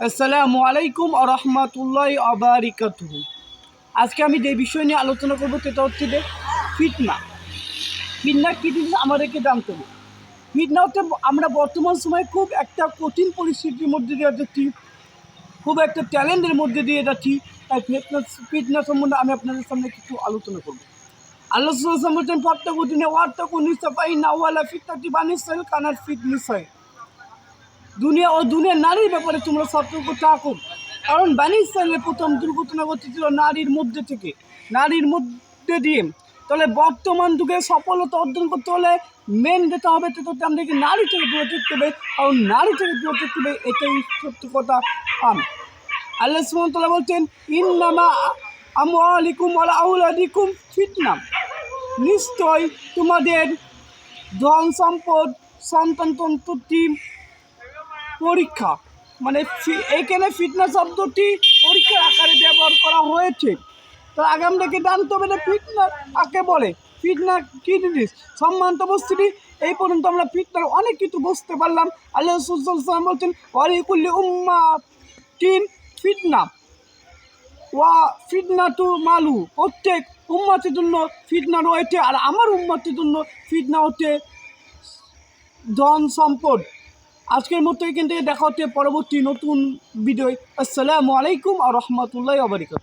আসসালামু আলাইকুম রহমতুল্লাহ আবারিকাত আজকে আমি যে বিষয় নিয়ে আলোচনা করব সেটা হচ্ছে যে ফিটনা ফিটনা কী জিনিস? আমাদেরকে জানতে হবে। ফিটনা হচ্ছে আমরা বর্তমান সময়ে খুব একটা কঠিন পরিস্থিতির মধ্যে দিয়ে যাচ্ছি, খুব একটা ট্যালেন্টের মধ্যে দিয়ে যাচ্ছি। তাই ফিটনেস ফিটনা সম্বন্ধে আমি আপনাদের সামনে কিছু আলোচনা করব। আল্লাহ বলছেন প্রত্যেক দিনে ওয়ার্তাকু নিসাফাই নাওয়ালা ফিটনাটি বানিসাইল কানার ফিট নিসাই দুনিয়া ও দুনিয়ার নারীর ব্যাপারে তোমরা সতর্ক থাকো। কারণ বানি প্রথম দুর্ঘটনা ঘটেছিল নারীর মধ্যে থেকে। নারীর মধ্যে দিয়ে। তাহলে বর্তমান যুগে সফলতা অর্জন করতে হলে মেন যেটা হবে হচ্ছে আমাদেরকে নারী থেকে দূরে থাকতে হবে। কারণ নারী থেকে দূরে থাকতে হবে, এটাই সত্য কথা। আম। আল্লাহ সুমতলা বলছেন, ইন্নামা আমলিকুম আলা আউলাদিকুম ফিতনাম নিশ্চয় তোমাদের ধন সম্পদ সন্তানতন্ত্রটি পরীক্ষা। মানে এইখানে ফিটনেস শব্দটি পরীক্ষার আকারে ব্যবহার করা হয়েছে। তো আগাম আমাদেরকে জানতে হবে যে ফিটনেস কাকে বলে? ফিটনেস কী জিনিস? সম্মানিত বস্তুটি এই পর্যন্ত আমরা ফিটনার অনেক কিছু বুঝতে পারলাম। আল্লাহ সুসাল্লাম বলছেন ওয়ারিকুল্লি উম্মা তিন ফিটনা ওয়া ফিটনা টু মালু। প্রত্যেক উম্মাতের জন্য ফিটনা রয়েছে, আর আমার উম্মাতের জন্য ফিটনা হচ্ছে ধন সম্পদ। আজকের মতো এখান থেকে দেখা হচ্ছে পরবর্তী নতুন ভিডিও আসসালামু আলাইকুম আর রহমতুল্লাহ আবরিকাত